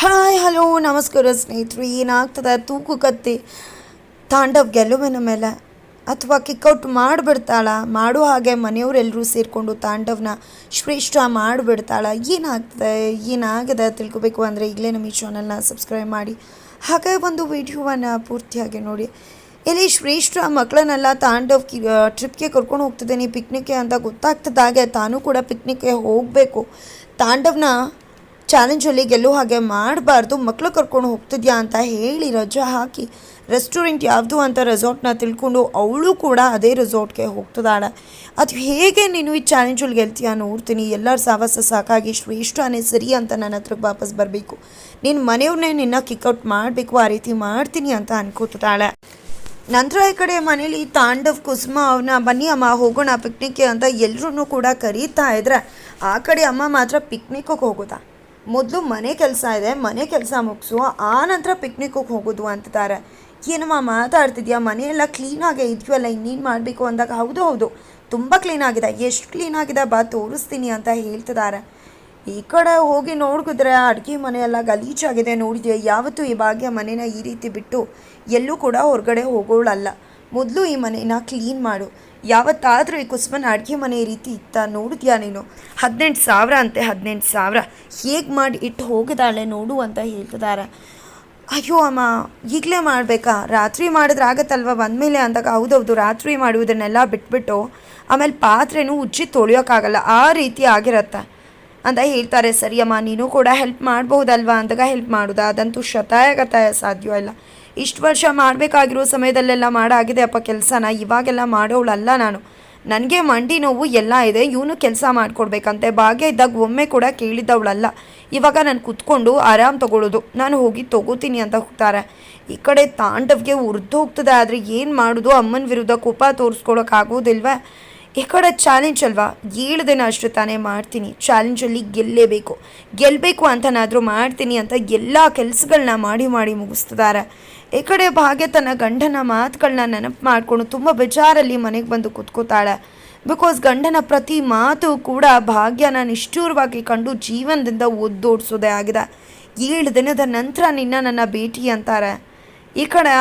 Hi, hello, ನಮಸ್ಕಾರ ಸ್ನೇಹಿತರು. ಏನಾಗ್ತದೆ? ತೂಕು ಕತ್ತಿ. ತಾಂಡವ್ ಗೆಲುವಿನ ಮೇಲೆ. ಅಥವಾ ಕಿಕ್ಔಟ್ ಮಾಡಿಬಿಡ್ತಾಳ? ಮಾಡೋ ಹಾಗೆ ಮನೆಯವರೆಲ್ಲರೂ ಸೇರಿಕೊಂಡು ತಾಂಡವ್ನ ಶ್ರೇಷ್ಠ ಮಾಡಿಬಿಡ್ತಾಳ? ಏನಾಗ್ತದೆ? ಏನಾಗಿದೆ ತಿಳ್ಕೊಬೇಕು ಅಂದರೆ ಈಗಲೇ ನಮ್ಮ ಈ ಚಾನಲ್ನ ಸಬ್ಸ್ಕ್ರೈಬ್ ಮಾಡಿ. ಹಾಗೆ ಒಂದು ವಿಡಿಯೋವನ್ನು ಪೂರ್ತಿಯಾಗಿ ನೋಡಿ. ಇಲ್ಲಿ ಶ್ರೇಷ್ಠ ಮಕ್ಕಳನ್ನೆಲ್ಲ ತಾಂಡವ್ ಕಿ ಟ್ರಿಪ್ಗೆ ಕರ್ಕೊಂಡು ಹೋಗ್ತಿದ್ದೀನಿ ಪಿಕ್ನಿಕ್ಗೆ ಅಂತ ಗೊತ್ತಾಗ್ತದಾಗೆ ತಾನು ಕೂಡ ಪಿಕ್ನಿಕ್ಗೆ ಹೋಗಬೇಕು. ತಾಂಡವ್ನ ಚಾಲೆಂಜಲ್ಲಿ ಗೆಲ್ಲೋ ಹಾಗೆ ಮಾಡಬಾರ್ದು. ಮಕ್ಕಳು ಕರ್ಕೊಂಡು ಹೋಗ್ತಿದ್ಯಾ ಅಂತ ಹೇಳಿ ರಜೆ ಹಾಕಿ. ರೆಸ್ಟೋರೆಂಟ್ ಯಾವುದು ಅಂತ ರೆಸಾರ್ಟ್ನ ತಿಳ್ಕೊಂಡು ಅವಳು ಕೂಡ ಅದೇ ರೆಸಾರ್ಟ್ಗೆ ಹೋಗ್ತಿದ್ದಾಳೆ. ಅದು ಹೇಗೆ ನೀನು ಈ ಚಾಲೆಂಜಲ್ಲಿ ಗೆಲ್ತೀಯ ನೋಡ್ತೀನಿ. ಎಲ್ಲರ ಸಾಹಸ ಸಾಕಾಗಿ ಶ್ರೇಷ್ಠನೇ ಸರಿ ಅಂತ ನನ್ನ ಹತ್ರಕ್ಕೆ ವಾಪಸ್ ಬರಬೇಕು. ನಿನ್ನ ಮನೆಯವ್ರನ್ನೇ ನಿನ್ನ ಕಿಕ್ಔಟ್ ಮಾಡಬೇಕು, ಆ ರೀತಿ ಮಾಡ್ತೀನಿ ಅಂತ ಅನ್ಕೋತಿದ್ದಾಳೆ. ನಂತರ ಈ ಕಡೆ ಮನೇಲಿ ತಾಂಡವ್, ಕುಸುಮ ಅವನ ಬನ್ನಿ ಅಮ್ಮ, ಹೋಗೋಣ ಪಿಕ್ನಿಕ್ಗೆ ಅಂತ ಎಲ್ಲರೂ ಕೂಡ ಕರೀತಾ ಇದ್ರೆ, ಆ ಕಡೆ ಅಮ್ಮ ಮಾತ್ರ ಪಿಕ್ನಿಕ್ಕಿಗೆ ಹೋಗೋದಾ ಮೊದಲು ಮನೆ ಕೆಲಸ ಇದೆ, ಮನೆ ಕೆಲಸ ಮುಗಿಸು, ಆ ನಂತರ ಪಿಕ್ನಿಕ್ಕಿಗೆ ಹೋಗೋದು ಅಂತಿದ್ದಾರೆ. ಏನಮ್ಮ ಮಾತಾಡ್ತಿದ್ಯಾ? ಮನೆಯೆಲ್ಲ ಕ್ಲೀನಾಗೇ ಇದೆಯಲ್ಲ ಇನ್ನೇನು ಮಾಡಬೇಕು ಅಂದಾಗ? ಹೌದು ಹೌದು. ತುಂಬ ಕ್ಲೀನಾಗಿದೆ ಎಷ್ಟು ಕ್ಲೀನಾಗಿದೆ ಬಾ, ತೋರಿಸ್ತೀನಿ ಅಂತ ಹೇಳ್ತಿದ್ದಾರೆ. ಈ ಕಡೆ ಹೋಗಿ ನೋಡಿದ್ರೆ ಅಡುಗೆ ಮನೆಯೆಲ್ಲ ಗಲೀಜಾಗಿದೆ ನೋಡಿದೆ ಯಾವತ್ತೂ ಈ ಭಾಗ್ಯ ಮನೇನ ಈ ರೀತಿ ಬಿಟ್ಟು ಎಲ್ಲೂ ಕೂಡ ಹೊರಗಡೆ ಹೋಗೋಳಲ್ಲ. ಮೊದಲು ಈ ಮನೇನ ಕ್ಲೀನ್ ಮಾಡು. ಯಾವತ್ತಾದರೂ ಈ ಕುಸುಮನ ಅಡುಗೆ ಮನೆ ರೀತಿ ಇತ್ತ ನೋಡಿದ್ಯಾ ನೀನು? ಹದಿನೆಂಟು ಸಾವಿರ ಅಂತೆ, ಹದಿನೆಂಟು ಸಾವಿರ. ಹೇಗೆ ಮಾಡಿ ಇಟ್ಟು ಹೋಗಿದಾಳೆ ನೋಡು ಅಂತ ಹೇಳ್ತಿದ್ದಾರೆ ಅಯ್ಯೋ ಅಮ್ಮ, ಈಗಲೇ ಮಾಡಬೇಕಾ? ರಾತ್ರಿ ಮಾಡಿದ್ರೆ ಆಗತ್ತಲ್ವ? ಬಂದಮೇಲೆ ಅಂದಾಗ ಹೌದೌದು, ರಾತ್ರಿ ಮಾಡುವುದನ್ನೆಲ್ಲ ಬಿಟ್ಬಿಟ್ಟು ಆಮೇಲೆ ಪಾತ್ರೆನೂ ಉಜ್ಜಿ ತೊಳೆಯೋಕ್ಕಾಗಲ್ಲ ಆ ರೀತಿ ಆಗಿರತ್ತೆ ಅಂತ ಹೇಳ್ತಾರೆ. ಸರಿ ಅಮ್ಮ ನೀನು ಕೂಡ ಹೆಲ್ಪ್ ಮಾಡ್ಬೋದಲ್ವಾ ಅಂದಾಗ ಹೆಲ್ಪ್ ಮಾಡೋದಾ, ಅದಂತೂ ಶತಾಯ ಗತಾಯ ಇಷ್ಟು ವರ್ಷ ಮಾಡಬೇಕಾಗಿರೋ ಸಮಯದಲ್ಲೆಲ್ಲ ಮಾಡಾಗಿದೆ, ಅಪ್ಪ ಕೆಲಸನ. ಇವಾಗೆಲ್ಲ ಮಾಡೋವಳಲ್ಲ ನಾನು. ನನಗೆ ಮಂಡಿ ನೋವು ಎಲ್ಲ ಇದೆ, ಇವನು ಕೆಲಸ ಮಾಡಿಕೊಡ್ಬೇಕಂತೆ. ಭಾಗ್ಯ ಇದ್ದಾಗ ಒಮ್ಮೆ ಕೂಡ ಕೇಳಿದ್ದವಳಲ್ಲ. ಇವಾಗ ನಾನು ಕುತ್ಕೊಂಡು ಆರಾಮ್ ತಗೊಳ್ಳೋದು ನಾನು ಹೋಗಿ ತಗೋತೀನಿ ಅಂತ ಹೋಗ್ತಾರೆ. ಈ ಕಡೆ ತಾಂಡವ್ಗೆ ಉರ್ದು ಹೋಗ್ತದೆ, ಆದರೆ ಏನು ಮಾಡೋದು? ಅಮ್ಮನ ವಿರುದ್ಧ ಕೋಪ ತೋರಿಸ್ಕೊಳೋಕ್ಕಾಗೋದಿಲ್ವಾ ಈ ಕಡೆ ಚಾಲೆಂಜ್ ಅಲ್ವಾ? ಏಳು ದಿನ ಅಷ್ಟು ತಾನೇ ಮಾಡ್ತೀನಿ. ಚಾಲೆಂಜಲ್ಲಿ ಗೆಲ್ಲೇಬೇಕು. ಗೆಲ್ಲಬೇಕು ಅಂತನಾದರೂ ಮಾಡ್ತೀನಿ ಅಂತ ಎಲ್ಲ ಕೆಲಸಗಳನ್ನ ಮಾಡಿ ಮಾಡಿ ಮುಗಿಸ್ತಿದ್ದಾರೆ. ಈ ಕಡೆ ಭಾಗ್ಯ ತನ್ನ ಗಂಡನ ಮಾತುಗಳನ್ನ ನೆನಪು ಮಾಡಿಕೊಂಡು ತುಂಬ ಬೇಜಾರಲ್ಲಿ ಮನೆಗೆ ಬಂದು ಕೂತ್ಕೋತಾಳೆ. ಬಿಕಾಸ್ ಗಂಡನ ಪ್ರತಿ ಮಾತು ಕೂಡ ಭಾಗ್ಯನ ನಿಷ್ಠೂರವಾಗಿ ಕಂಡು ಜೀವನದಿಂದ ಒದ್ದೋಡಿಸೋದೇ ಆಗಿದೆ. ಏಳು ದಿನದ ನಂತರ ನಿನ್ನ ನನ್ನ ಭೇಟಿ ಅಂತಾರೆ. ಈ ಕಡೆ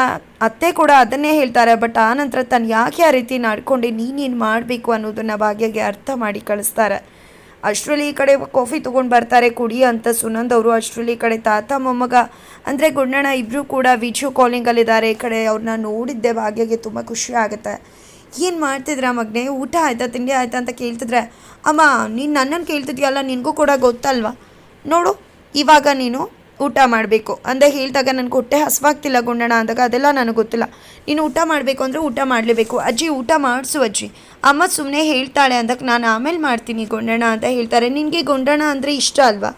ಅತ್ತೆ ಕೂಡ ಅದನ್ನೇ ಹೇಳ್ತಾರೆ, ಬಟ್ ಆ ನಂತರ ತಾನು ಯಾಕೆ ಆ ರೀತಿ ನಡ್ಕೊಂಡು? ನೀನೇನು ಮಾಡಬೇಕು ಅನ್ನೋದನ್ನು ಭಾಗ್ಯಗೆ ಅರ್ಥ ಮಾಡಿ ಕಳಿಸ್ತಾರೆ. ಅಷ್ಟರಲ್ಲಿ ಈ ಕಡೆ ಕಾಫಿ ತೊಗೊಂಡು ಬರ್ತಾರೆ, ಕುಡಿ ಅಂತ ಸುನಂದ್ ಅವರು. ಅಷ್ಟರಲ್ಲಿ ಈ ಕಡೆ ತಾತ, ಮೊಮ್ಮಗ, ಅಂದರೆ ಗುಂಡಣ್ಣ ಇಬ್ಬರು ಕೂಡ ವಿಡಿಯೋ ಕಾಲಿಂಗಲ್ಲಿದ್ದಾರೆ ಈ ಕಡೆ ಅವ್ರನ್ನ ನೋಡಿದ್ದೆ, ಭಾಗ್ಯಗೆ ತುಂಬ ಖುಷಿ ಆಗುತ್ತೆ. ಏನು ಮಾಡ್ತಿದ್ರ ಮಗನೇ? ಊಟ ಆಯ್ತಾ? ತಿಂಡಿ ಆಯ್ತಾ ಅಂತ ಕೇಳ್ತಿದ್ರೆ, ಅಮ್ಮ, ನೀನು ನನ್ನನ್ನು ಕೇಳ್ತಿದ್ಯಲ್ಲ, ನಿನಗೂ ಕೂಡ ಗೊತ್ತಲ್ವಾ? ನೋಡು, ಇವಾಗ ನೀನು ಊಟ ಮಾಡಬೇಕು. ಅಂತ ಹೇಳಿದಾಗ ನನಗೆ ಹೊಟ್ಟೆ ಹಸುವಾಗ್ತಿಲ್ಲ ಗುಂಡಣ ಅಂದಾಗ ಅದೆಲ್ಲ ನನಗೆ ಗೊತ್ತಿಲ್ಲ. ನೀನು ಊಟ ಮಾಡಬೇಕು ಅಂದರೆ ಊಟ ಮಾಡಲೇಬೇಕು. ಅಜ್ಜಿ, ಊಟ ಮಾಡಿಸು ಅಜ್ಜಿ. ಅಮ್ಮ ಸುಮ್ಮನೆ ಹೇಳ್ತಾಳೆ ಅಂದಾಗ ನಾನು ಆಮೇಲೆ ಮಾಡ್ತೀನಿ ಗೊಂಡಣ ಅಂತ ಹೇಳ್ತಾರೆ. ನಿನಗೆ ಗೊಂಡಣ ಅಂದರೆ ಇಷ್ಟ ಅಲ್ವಾ?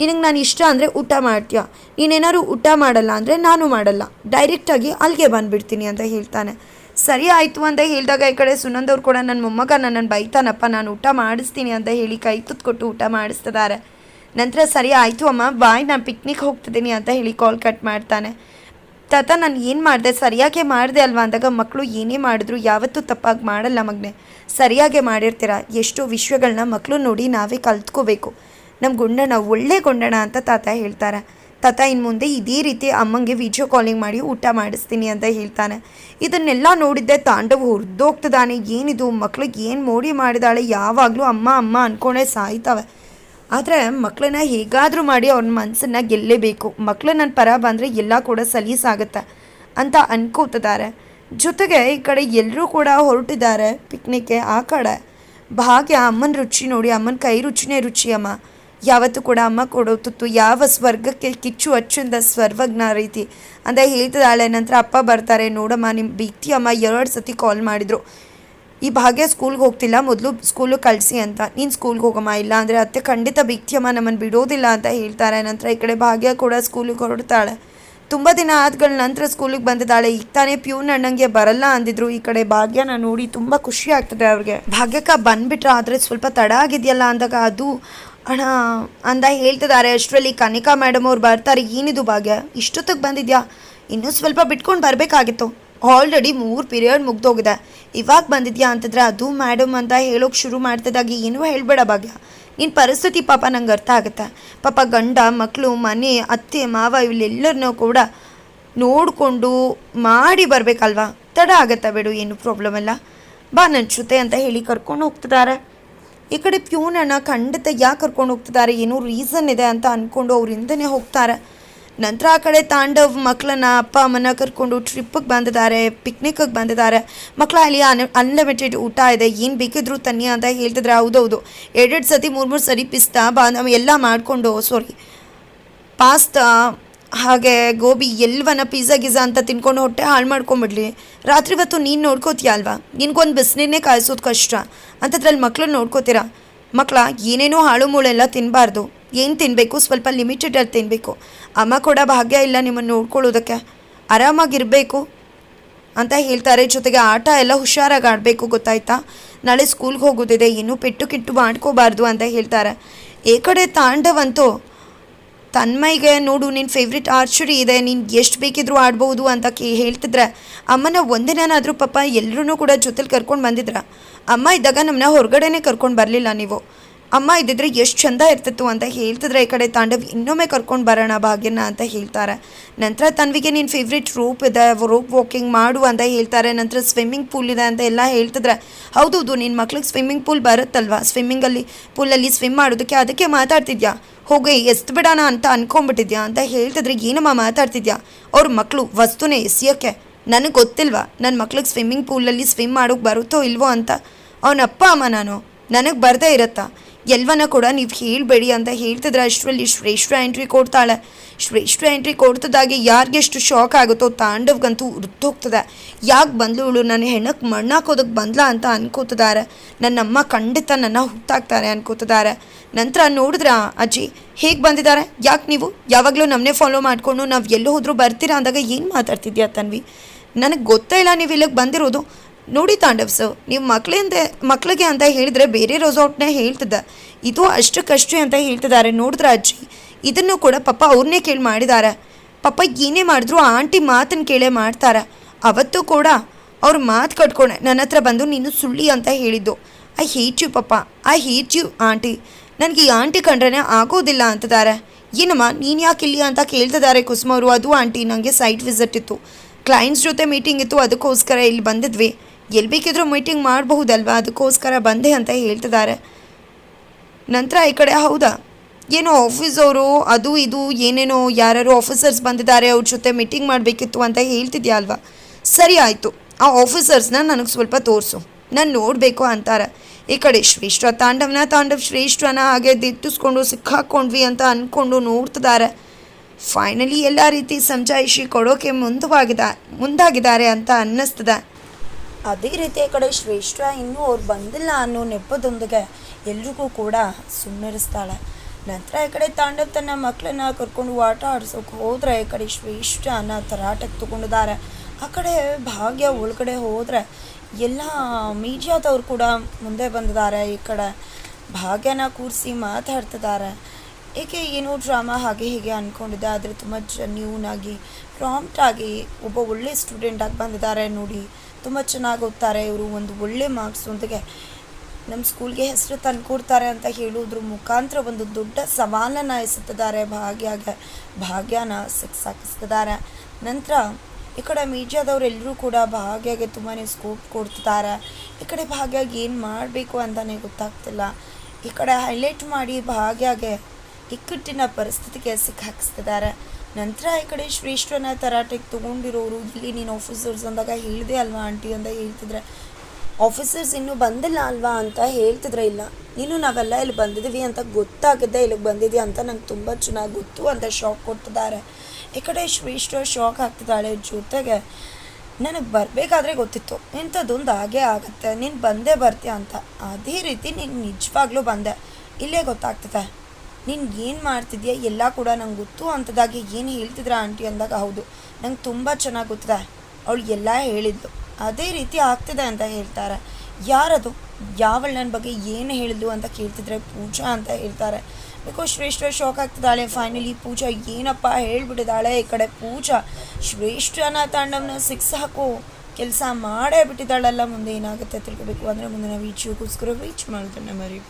ನಿನಗೆ ನಾನು ಇಷ್ಟ ಅಂದರೆ ಊಟ ಮಾಡ್ತೀಯ? ನೀನೇನಾದ್ರು ಊಟ ಮಾಡಲ್ಲ ಅಂದರೆ ನಾನು ಮಾಡಲ್ಲ. ಡೈರೆಕ್ಟಾಗಿ ಅಲ್ಲಿಗೆ ಬಂದುಬಿಡ್ತೀನಿ ಅಂತ ಹೇಳ್ತಾನೆ. ಸರಿ ಆಯಿತು ಅಂತ ಹೇಳಿದಾಗ ಈ ಕಡೆ ಸುನಂದವ್ರು ಕೂಡ ನನ್ನ ಮೊಮ್ಮಗ ನನ್ನನ್ನು ಬೈತಾನಪ್ಪ, ನಾನು ಊಟ ಮಾಡಿಸ್ತೀನಿ ಅಂತ ಹೇಳಿ ಕೈ ತುತ್ತು ಕೊಟ್ಟು ಊಟ ಮಾಡಿಸ್ತಿದ್ದಾರೆ ನಂತರ ಸರಿ ಆಯಿತು ಅಮ್ಮ, ಬಾಯ್, ನಾನು ಪಿಕ್ನಿಕ್ ಹೋಗ್ತಿದ್ದೀನಿ ಅಂತ ಹೇಳಿ ಕಾಲ್ ಕಟ್ ಮಾಡ್ತಾನೆ. ತಾತ, ನಾನು ಏನು ಮಾಡಿದೆ? ಸರಿಯಾಗೆ ಮಾಡಿದೆ ಅಲ್ವಾ ಅಂದಾಗ ಮಕ್ಕಳು ಏನೇ ಮಾಡಿದ್ರು ಯಾವತ್ತೂ ತಪ್ಪಾಗಿ ಮಾಡಲ್ಲ ಮಗನೆ. ಸರಿಯಾಗೆ ಮಾಡಿರ್ತೀರ? ಎಷ್ಟೋ ವಿಷಯಗಳನ್ನ ಮಕ್ಕಳು ನೋಡಿ ನಾವೇ ಕಲ್ತ್ಕೋಬೇಕು. ನಮ್ಮ ಗುಂಡಣ ಒಳ್ಳೆ ಗುಂಡಣ ಅಂತ ತಾತ ಹೇಳ್ತಾರೆ. ತಾತ ಇನ್ನು ಮುಂದೆ ಇದೇ ರೀತಿ ಅಮ್ಮಂಗೆ ವಿಡಿಯೋ ಕಾಲಿಂಗ್ ಮಾಡಿ ಊಟ ಮಾಡಿಸ್ತೀನಿ ಅಂತ ಹೇಳ್ತಾನೆ. ಇದನ್ನೆಲ್ಲ ನೋಡಿದ್ದೆ ತಾಂಡವ್ ಹುರಿದೋಗ್ತದಾನೆ ಏನಿದು? ಮಕ್ಳಿಗೆ ಏನು ಮೋಡಿ ಮಾಡಿದಾಳೆ? ಯಾವಾಗಲೂ ಅಮ್ಮ ಅಮ್ಮ ಅಂದ್ಕೊಂಡೇ ಸಾಯ್ತವೆ. ಆದರೆ ಮಕ್ಕಳನ್ನ ಹೇಗಾದರೂ ಮಾಡಿ ಅವ್ರ ಮನಸ್ಸನ್ನು ಗೆಲ್ಲೇಬೇಕು. ಮಕ್ಕಳು ನನ್ನ ಪರ ಬಂದರೆ ಎಲ್ಲ ಕೂಡ ಸಲೀಸಾಗುತ್ತೆ ಅಂತ ಅನ್ಕೋತಿದ್ದಾರೆ ಜೊತೆಗೆ ಈ ಕಡೆ ಎಲ್ಲರೂ ಕೂಡ ಹೊರಟಿದ್ದಾರೆ ಪಿಕ್ನಿಕ್ಗೆ ಆ ಕಡೆ. ಭಾಗ್ಯ ಅಮ್ಮನ ರುಚಿ ನೋಡಿ, ಅಮ್ಮನ ಕೈ ರುಚಿನೇ ರುಚಿ ಅಮ್ಮ. ಯಾವತ್ತು ಕೂಡ ಅಮ್ಮ ಕೊಡೋ ತುತ್ತು, ಯಾವ ಸ್ವರ್ಗಕ್ಕೆ ಕಿಚ್ಚು ಅಚ್ಚಂದ ಸ್ವರ್ವಜ್ಞ ರೀತಿ. ಅಂತ ಹೇಳ್ತಿದ್ದಾಳೆ, ನಂತರ ಅಪ್ಪ ಬರ್ತಾರೆ, ನೋಡಮ್ಮ ನಿಮ್ಮ ಬಿತ್ತಿ ಅಮ್ಮ ಎರಡು ಸತಿ ಕಾಲ್ ಮಾಡಿದರು. ಈ ಭಾಗ್ಯ ಸ್ಕೂಲ್ಗೆ ಹೋಗ್ತಿಲ್ಲ. ಮೊದಲು ಸ್ಕೂಲಿಗೆ ಕಳಿಸಿ ಅಂತ. ನೀನು ಸ್ಕೂಲ್ಗೆ ಹೋಗಮ್ಮ. ಇಲ್ಲ ಅಂದರೆ ಅತ್ತೆ ಖಂಡಿತ ಭಿಕ್ತಿಯಮ್ಮ ನಮ್ಮನ್ನು ಬಿಡೋದಿಲ್ಲ ಅಂತ ಹೇಳ್ತಾರೆ. ನಂತರ ಈ ಕಡೆ ಭಾಗ್ಯ ಕೂಡ ಸ್ಕೂಲಿಗೆ ಹೊರಡ್ತಾಳೆ. ತುಂಬ ದಿನ ಆದ್ಗಳ ನಂತರ ಸ್ಕೂಲಿಗೆ ಬಂದಿದ್ದಾಳೆ. ಈಗ ತಾನೇ ಪ್ಯೂನ್ ಅಣ್ಣಂಗೆ ಬರಲ್ಲ ಅಂದಿದ್ರು. ಈ ಕಡೆ ಭಾಗ್ಯನ ನೋಡಿ ತುಂಬ ಖುಷಿ ಆಗ್ತದೆ ಅವ್ರಿಗೆ. ಭಾಗ್ಯಕ್ಕ ಬಂದ್ಬಿಟ್ರೆ ಆದರೆ ಸ್ವಲ್ಪ ತಡ ಆಗಿದೆಯಲ್ಲ ಅಂದಾಗ ಅದು, ಅಣ್ಣ, ಅಂದ ಹೇಳ್ತಿದ್ದಾರೆ. ಅಷ್ಟರಲ್ಲಿ ಕನಿಕಾ ಮೇಡಮ್ ಅವ್ರು ಬರ್ತಾರೆ. ಏನಿದು ಭಾಗ್ಯ? ಇಷ್ಟೊತ್ತಿಗೆ ಬಂದಿದ್ಯಾ? ಇನ್ನೂ ಸ್ವಲ್ಪ ಬಿಟ್ಕೊಂಡು ಬರಬೇಕಾಗಿತ್ತು. ಆಲ್ರೆಡಿ ಮೂರು ಪೀರಿಯಡ್ ಮುಗ್ದೋಗಿದೆ. ಇವಾಗ ಬಂದಿದ್ಯಾ ಅಂತಂದ್ರೆ ಅದು ಮೇಡಮ್ ಅಂತ ಹೇಳೋಕೆ ಶುರು ಮಾಡ್ತಿದ್ದಾಗ ಏನೂ ಹೇಳಬೇಡ ಭಾಗ್ಯ. ನಿನ್ನ ಪರಿಸ್ಥಿತಿ ಪಾಪ ನಂಗೆ ಅರ್ಥ ಆಗುತ್ತೆ. ಪಾಪ ಗಂಡ ಮಕ್ಕಳು ಮನೆ, ಅತ್ತೆ, ಮಾವ ಇವೆಲ್ಲರನ್ನೂ ಕೂಡ ನೋಡಿಕೊಂಡು ಮಾಡಿ ಬರಬೇಕಲ್ವಾ? ತಡ ಆಗುತ್ತೆ ಬಿಡು, ಏನು ಪ್ರಾಬ್ಲಮ್ ಇಲ್ಲ. ಬಾ ನನ್ನ ಜೊತೆ ಅಂತ ಹೇಳಿ ಕರ್ಕೊಂಡು ಹೋಗ್ತಿದ್ದಾರೆ ಈ ಕಡೆ ಪ್ಯೂನಣ್ಣ ಖಂಡಿತ ಯಾಕೆ ಕರ್ಕೊಂಡು ಹೋಗ್ತಿದ್ದಾರೆ ಏನೋ ರೀಸನ್ ಇದೆ ಅಂತ ಅಂದ್ಕೊಂಡು ಅವರಿಂದನೇ ಹೋಗ್ತಾರೆ. ನಂತರ ಆ ಕಡೆ ತಾಂಡವ್ ಮಕ್ಕಳನ್ನ ಅಪ್ಪ ಅಮ್ಮನ ಕರ್ಕೊಂಡು ಟ್ರಿಪ್ಪಿಗೆ ಬಂದಿದ್ದಾರೆ ಪಿಕ್ನಿಕ್ಗೆ ಬಂದಿದ್ದಾರೆ. ಮಕ್ಕಳ ಅಲ್ಲಿ ಅನ್ ಅನ್ಲಿಮಿಟೆಡ್ ಊಟ ಇದೆ. ಏನು ಬೇಕಿದ್ರು ತನ್ನಿ ಅಂತ ಹೇಳ್ತಿದ್ರೆ ಹೌದೌದು. ಎರಡೆರಡು ಸತಿ, ಮೂರು ಮೂರು ಸರಿ ಪಿಸ್ತಾ ಬಾ, ನಾವು ಎಲ್ಲ ಮಾಡಿಕೊಂಡು ಸಾರಿ ಪಾಸ್ತಾ ಹಾಗೆ ಗೋಬಿ ಎಲ್ವನ ಪಿಜ್ಜಾ ಗಿಜಾ ಅಂತ ತಿನ್ಕೊಂಡು ಹೊಟ್ಟೆ ಹಾಳು ಮಾಡ್ಕೊಂಬಿಡ್ಲಿ. ರಾತ್ರಿ ಹೊತ್ತು ನೀನು ನೋಡ್ಕೋತೀಯ ಅಲ್ವಾ? ನಿನ್ಗೊಂದು ಬಿಸಿನೀರನ್ನೇ ಕಾಯಿಸೋದು ಕಷ್ಟ. ಅಂತದ್ರಲ್ಲಿ ಮಕ್ಳನ್ನ ನೋಡ್ಕೋತೀರಾ? ಮಕ್ಕಳ ಏನೇನೋ ಹಾಳು ಮೂಳೆಲ್ಲ ತಿನ್ನಬಾರ್ದು ಏನು ತಿನ್ನಬೇಕು ಸ್ವಲ್ಪ ಲಿಮಿಟೆಡಲ್ಲಿ ತಿನ್ನಬೇಕು ಅಮ್ಮ ಕೂಡ ಭಾಗ್ಯ ಇಲ್ಲ ನಿಮ್ಮನ್ನು ನೋಡ್ಕೊಳ್ಳೋದಕ್ಕೆ. ಆರಾಮಾಗಿರಬೇಕು ಅಂತ ಹೇಳ್ತಾರೆ. ಜೊತೆಗೆ ಆಟ ಎಲ್ಲ ಹುಷಾರಾಗಿ ಆಡಬೇಕು ಗೊತ್ತಾಯ್ತಾ? ನಾಳೆ ಸ್ಕೂಲ್ಗೆ ಹೋಗೋದಿದೆ. ಇನ್ನೂ ಪೆಟ್ಟು ಕಿಟ್ಟು ಮಾಡ್ಕೋಬಾರ್ದು ಅಂತ ಹೇಳ್ತಾರೆ. ಈ ಕಡೆ ತಾಂಡವಂತೂ ತನ್ಮೈಗೆ ನೋಡು ನಿನ್ನ ಫೇವ್ರೆಟ್ ಆರ್ಚರಿ ಇದೆ. ನೀನು ಎಷ್ಟು ಬೇಕಿದ್ರೂ ಆಡ್ಬೋದು ಅಂತ ಕೇ, ಹೇಳ್ತಿದ್ರೆ. ಅಮ್ಮನ ಒಂದಿನಾದ್ರೂ ಪಾಪ ಎಲ್ಲರೂ ಕೂಡ ಜೊತೆಲಿ ಕರ್ಕೊಂಡು ಬಂದಿದ್ರ. ಅಮ್ಮ ಇದ್ದಾಗ ನಮ್ಮನ್ನ ಹೊರಗಡೆನೇ ಕರ್ಕೊಂಡು ಬರಲಿಲ್ಲ ನೀವು. ಅಮ್ಮ ಇದ್ದಿದ್ರೆ ಎಷ್ಟು ಚಂದ ಇರ್ತಿತ್ತು ಅಂತ ಹೇಳ್ತಿದ್ರೆ ಈ ಕಡೆ ತಾಂಡವ್ ಇನ್ನೊಮ್ಮೆ ಕರ್ಕೊಂಡು ಬರೋಣ ಭಾಗ್ಯನ ಅಂತ ಹೇಳ್ತಾರೆ. ನಂತರ ತನ್ವಿಗೆ ನಿನ್ನ ಫೇವ್ರೇಟ್ ರೂಪ್ ಇದೆ ರೋಪ್ ವಾಕಿಂಗ್ ಮಾಡು ಅಂತ ಹೇಳ್ತಾರೆ. ನಂತರ ಸ್ವಿಮ್ಮಿಂಗ್ ಪೂಲ್ ಇದೆ ಅಂತ ಎಲ್ಲ ಹೇಳ್ತಿದ್ರೆ ಹೌದೌದು ನಿನ್ನ ಮಕ್ಳಿಗೆ ಸ್ವಿಮ್ಮಿಂಗ್ ಪೂಲ್ ಬರುತ್ತಲ್ವಾ? ಸ್ವಿಮ್ಮಿಂಗಲ್ಲಿ ಪೂಲಲ್ಲಿ ಸ್ವಿಮ್ ಮಾಡೋದಕ್ಕೆ ಅದಕ್ಕೆ ಮಾತಾಡ್ತಿದ್ಯಾ? ಹೋಗಿ ಎಷ್ಟು ಬಿಡೋಣ ಅಂತ ಅನ್ಕೊಂಬಿಟ್ಟಿದ್ಯಾ ಅಂತ ಹೇಳ್ತಿದ್ರೆ, ಏನಮ್ಮ ಮಾತಾಡ್ತಿದ್ಯಾ? ಅವ್ರ ಮಕ್ಕಳು ವಸ್ತುನೇ ಎಸಿಯೋಕ್ಕೆ ನನಗೆ ಗೊತ್ತಿಲ್ವಾ? ನನ್ನ ಮಕ್ಳಿಗೆ ಸ್ವಿಮ್ಮಿಂಗ್ ಪೂಲಲ್ಲಿ ಸ್ವಿಮ್ ಮಾಡೋಕ್ಕೆ ಬರುತ್ತೋ ಇಲ್ವೋ ಅಂತ. ಅವನ ಅಮ್ಮ ನಾನು. ನನಗೆ ಬರದೇ ಇರತ್ತಾ? ಎಲ್ವನ ಕೂಡ ನೀವು ಹೇಳಬೇಡಿ ಅಂತ ಹೇಳ್ತಿದ್ರೆ ಅಷ್ಟರಲ್ಲಿ ಶ್ರೇಷ್ಠ ಎಂಟ್ರಿ ಕೊಡ್ತಾಳೆ. ಶ್ರೇಷ್ಠ ಎಂಟ್ರಿ ಕೊಡ್ತದಾಗೆ ಯಾರಿಗೆಷ್ಟು ಶಾಕ್ ಆಗುತ್ತೋ ತಾಂಡವ್ಗಂತೂ ಹೋಗ್ತದೆ ಯಾಕೆ ಬಂದ್ಲು ಇವಳು? ನನ್ನ ಹೆಣ್ಣಕ್ಕೆ ಮಣ್ಣಾಕೋದಕ್ಕೆ ಬಂದ್ಲ ಅಂತ ಅನ್ಕೋತಿದ್ದಾರೆ ನನ್ನಮ್ಮ ಖಂಡಿತ ನನ್ನ ಹುಟ್ಟಾಕ್ತಾರೆ ಅನ್ಕೋತಿದ್ದಾರೆ ನಂತರ ನೋಡಿದ್ರ ಅಜ್ಜಿ? ಹೇಗೆ ಬಂದಿದ್ದಾರೆ ಯಾಕೆ ನೀವು? ಯಾವಾಗಲೂ ನಮ್ಮನ್ನೇ ಫಾಲೋ ಮಾಡಿಕೊಂಡು ನಾವು ಎಲ್ಲೋ ಹೋದರೂ ಬರ್ತೀರಾ ಅಂದಾಗ ಏನು ಮಾತಾಡ್ತಿದ್ಯಾ ತನ್ವಿ? ನನಗೆ ಗೊತ್ತೇ ಇಲ್ಲ ನೀವು ಇಲ್ಲಿಗೆ ಬಂದಿರೋದು. ನೋಡಿ ತಾಂಡವ್ ಸರ್, ನೀವು ಮಕ್ಕಳಿಂದ ಮಕ್ಕಳಿಗೆ ಅಂತ ಹೇಳಿದರೆ ಬೇರೆ ರೆಸಾರ್ಟ್ನೇ ಹೇಳ್ತಿದ್ದ. ಇದು ಅಷ್ಟಕ್ಕಷ್ಟೇ ಅಂತ ಹೇಳ್ತಿದ್ದಾರೆ ನೋಡಿದ್ರೆ ಅಜ್ಜಿ? ಇದನ್ನು ಕೂಡ ಪಪ್ಪ ಅವ್ರನ್ನೇ ಕೇಳಿ ಮಾಡಿದ್ದಾರೆ ಪಪ್ಪ ಏನೇ ಮಾಡಿದ್ರು ಆಂಟಿ ಮಾತನ್ನು ಕೇಳೇ ಮಾಡ್ತಾರೆ. ಅವತ್ತು ಕೂಡ ಅವ್ರ ಮಾತು ಕಟ್ಕೊಂಡೆ ನನ್ನ ಹತ್ರ ಬಂದು ನೀನು ಸುಳ್ಳಿ ಅಂತ ಹೇಳಿದ್ದು. I hate you papa, I hate you aunty. ನನಗೆ ಈ ಆಂಟಿ ಕಂಡ್ರೆ ಆಗೋದಿಲ್ಲ ಅಂತಿದ್ದಾರೆ. ಏನಮ್ಮ, ನೀನು ಯಾಕೆ ಇಲ್ಲಿ ಅಂತ ಕೇಳ್ತಿದ್ದಾರೆ ಕುಸುಮ ಅವರು? ಅದು ಆಂಟಿ ನನಗೆ ಸೈಟ್ ವಿಸಿಟ್ ಇತ್ತು. ಕ್ಲೈಂಟ್ಸ್ ಜೊತೆ ಮೀಟಿಂಗ್ ಇತ್ತು, ಅದಕ್ಕೋಸ್ಕರ ಇಲ್ಲಿ ಬಂದಿದ್ವಿ. ಎಲ್ಲಿ ಬೇಕಿದ್ರೂ ಮೀಟಿಂಗ್ ಮಾಡಬಹುದಲ್ವಾ? ಅದಕ್ಕೋಸ್ಕರ ಬಂದೆ ಅಂತ ಹೇಳ್ತಿದ್ದಾರೆ. ನಂತರ ಈ ಕಡೆ ಹೌದಾ? ಏನೋ ಆಫೀಸವರು ಅದು ಇದು ಏನೇನೋ ಯಾರು ಆಫೀಸರ್ಸ್ ಬಂದಿದ್ದಾರೆ, ಅವ್ರ ಜೊತೆ ಮೀಟಿಂಗ್ ಮಾಡಬೇಕಿತ್ತು ಅಂತ ಹೇಳ್ತಿದ್ಯಾ ಅಲ್ವಾ? ಸರಿ ಆಯಿತು. ಆ ಆಫೀಸರ್ಸ್ನ ನನಗೆ ಸ್ವಲ್ಪ ತೋರಿಸು. ನಾನು ನೋಡಬೇಕು ಅಂತಾರೆ. ಈ ಕಡೆ ಶ್ರೇಷ್ಠ ತಾಂಡವನ ತಾಂಡವ್ ಶ್ರೇಷ್ಠನ ಹಾಗೆ ದಿಟ್ಟಿಸ್ಕೊಂಡು ಸಿಕ್ಕಾಕ್ಕೊಂಡ್ವಿ ಅಂತ ಅಂದ್ಕೊಂಡು ನೋಡ್ತಿದ್ದಾರೆ. ಫೈನಲಿ ಎಲ್ಲ ರೀತಿ ಸಮಜಾಯಿಷಿ ಕೊಡೋಕೆ ಮುಂದವಾಗಿದ, ಮುಂದಾಗಿದ್ದಾರೆ ಅಂತ ಅನ್ನಿಸ್ತದೆ. ಅದೇ ರೀತಿ ಈ ಕಡೆ ಶ್ರೇಷ್ಠ ಇನ್ನೂ ಅವ್ರು ಬಂದಿಲ್ಲ ಅನ್ನೋ ನೆಪದೊಂದಿಗೆ ಎಲ್ರಿಗೂ ಕೂಡ ಸುಮ್ಮನಿರಿಸ್ತಾಳೆ ನಂತರ ಈ ಕಡೆ ತಾಂಡವ್ ತನ್ನ ಮಕ್ಕಳನ್ನ ಕರ್ಕೊಂಡು ಆಟ ಆಡ್ಸೋಕೆ ಹೋದ್ರೆ ಈ ಕಡೆ ಶ್ರೇಷ್ಠನ ತರಾಟಕ್ಕೆ ತಗೊಂಡಿದ್ದಾರೆ. ಆ ಕಡೆ ಭಾಗ್ಯ ಒಳಗಡೆ ಹೋದರೆ ಎಲ್ಲ ಮೀಡಿಯಾದವ್ರು ಕೂಡ ಮುಂದೆ ಬಂದಿದ್ದಾರೆ. ಈ ಕಡೆ ಭಾಗ್ಯನ ಕೂರಿಸಿ ಮಾತಾಡ್ತಿದ್ದಾರೆ. ಏಕೆ ಏನೋ ಡ್ರಾಮಾ ಹಾಗೆ ಹೀಗೆ ಅಂದ್ಕೊಂಡಿದ್ದೆ ಆದರೆ ತುಂಬ ಜನ್ಯೂನಾಗಿ ಪ್ರಾಂಪ್ಟಾಗಿ ಒಬ್ಬ ಒಳ್ಳೆ ಸ್ಟೂಡೆಂಟಾಗಿ ಬಂದಿದ್ದಾರೆ ನೋಡಿ. ತುಂಬ ಚೆನ್ನಾಗಿ ಓದ್ತಾರೆ ಇವರು, ಒಂದು ಒಳ್ಳೆ ಮಾರ್ಕ್ಸ್ ಒಂದಿಗೆ ನಮ್ಮ ಸ್ಕೂಲ್ಗೆ ಹೆಸರು ತಂದುಕೊಡ್ತಾರೆ ಅಂತ ಹೇಳೋದ್ರ ಮುಖಾಂತರ ಒಂದು ದೊಡ್ಡ ಸವಾಲನ್ನು ಎಸೆತಿದ್ದಾರೆ. ಭಾಗ್ಯಾಗ ಭಾಗ್ಯನ ಸಿಕ್ಸಾಕಿಸ್ತಿದ್ದಾರೆ ನಂತರ ಈ ಕಡೆ ಮೀಡಿಯಾದವರೆಲ್ಲರೂ ಕೂಡ ಭಾಗ್ಯಗೆ ತುಂಬಾ ಸ್ಕೋಪ್ ಕೊಡ್ತಿದ್ದಾರೆ. ಈ ಕಡೆ ಭಾಗ್ಯಾಗ ಏನು ಮಾಡಬೇಕು ಅಂತಲೇ ಗೊತ್ತಾಗ್ತಿಲ್ಲ. ಈ ಕಡೆ ಹೈಲೈಟ್ ಮಾಡಿ ಭಾಗ್ಯಾಗೆ ಇಕ್ಕಟ್ಟಿನ ಪರಿಸ್ಥಿತಿಗೆ ಸಿಕ್ಕಾಕಿಸ್ತಿದ್ದಾರೆ ನಂತರ ಈ ಕಡೆ ಶ್ರೇಷ್ಠನ ತರಾಟೆಗೆ ತೊಗೊಂಡಿರೋರು, ಇಲ್ಲಿ ನೀನು ಆಫೀಸರ್ಸ್ ಅಂದಾಗ ಹೇಳಿದೆ ಅಲ್ವಾ ಆಂಟಿ ಅಂತ ಹೇಳ್ತಿದ್ರೆ. ಆಫೀಸರ್ಸ್ ಇನ್ನೂ ಬಂದಿಲ್ಲ ಅಲ್ವಾ ಅಂತ ಹೇಳ್ತಿದ್ರೆ ಇಲ್ಲ. ನೀನು ನಾವೆಲ್ಲ ಇಲ್ಲಿ ಬಂದಿದ್ದೀವಿ ಅಂತ ಗೊತ್ತಾಗದೆ ಇಲ್ಲಿಗೆ ಬಂದಿದ್ದೀವಿ ಅಂತ ನಂಗೆ ತುಂಬ ಚೆನ್ನಾಗಿ ಗೊತ್ತು ಅಂತ ಶಾಕ್ ಕೊಡ್ತಿದ್ದಾರೆ ಈ ಕಡೆ ಶ್ರೇಷ್ಠ ಶಾಕ್ ಆಗ್ತಿದ್ದಾಳೆ ಜೊತೆಗೆ. ನನಗೆ ಬರಬೇಕಾದ್ರೆ ಗೊತ್ತಿತ್ತು, ಇಂಥದ್ದೊಂದು ಹಾಗೆ ಆಗುತ್ತೆ, ನೀನು ಬಂದೇ ಬರ್ತೀಯ ಅಂತ. ಅದೇ ರೀತಿ ನೀನು ನಿಜವಾಗ್ಲೂ ಬಂದೆ. ಇಲ್ಲೇ ಗೊತ್ತಾಗ್ತದೆ. ನೀನು ಏನು ಮಾಡ್ತಿದ್ಯಾ? ಎಲ್ಲ ಕೂಡ ನಂಗೆ ಗೊತ್ತು ಅಂಥದ್ದಾಗಿ ಏನು ಹೇಳ್ತಿದ್ರ ಆಂಟಿ ಅಂದಾಗ ಹೌದು. ನಂಗೆ ತುಂಬ ಚೆನ್ನಾಗಿ ಗೊತ್ತಿದೆ. ಅವಳು ಎಲ್ಲ ಹೇಳಿದ್ಲು. ಅದೇ ರೀತಿ ಆಗ್ತಿದೆ ಅಂತ ಹೇಳ್ತಾರೆ. ಯಾರದು? ಯಾವಳು ನನ್ನ ಬಗ್ಗೆ ಏನು ಹೇಳಿದ್ಲು ಅಂತ ಕೇಳ್ತಿದ್ರೆ ಪೂಜಾ ಅಂತ ಹೇಳ್ತಾರೆ. ಬಿಕಾಸ್ ಶ್ರೇಷ್ಠ ಶಾಕ್ ಆಗ್ತಿದ್ದಾಳೆ. ಫೈನಲಿ ಪೂಜಾ ಏನಪ್ಪ ಹೇಳ್ಬಿಟ್ಟಿದ್ದಾಳೆ ಈ ಕಡೆ? ಪೂಜಾ, ಶ್ರೇಷ್ಠನ ತಾಂಡವನ ಸಿಕ್ಸ್ ಹಾಕು. ಕೆಲಸ ಮಾಡೇ ಬಿಟ್ಟಿದ್ದಾಳಲ್ಲ. ಮುಂದೆ ಏನಾಗುತ್ತೆ ತಿಳ್ಕೊಬೇಕು. ಅಂದರೆ ಮುಂದೆ ನಾವು ಈಚೆಗೋಸ್ಕರ ರೀಚ್ ಮಾಡೋದನ್ನ ಮರಿ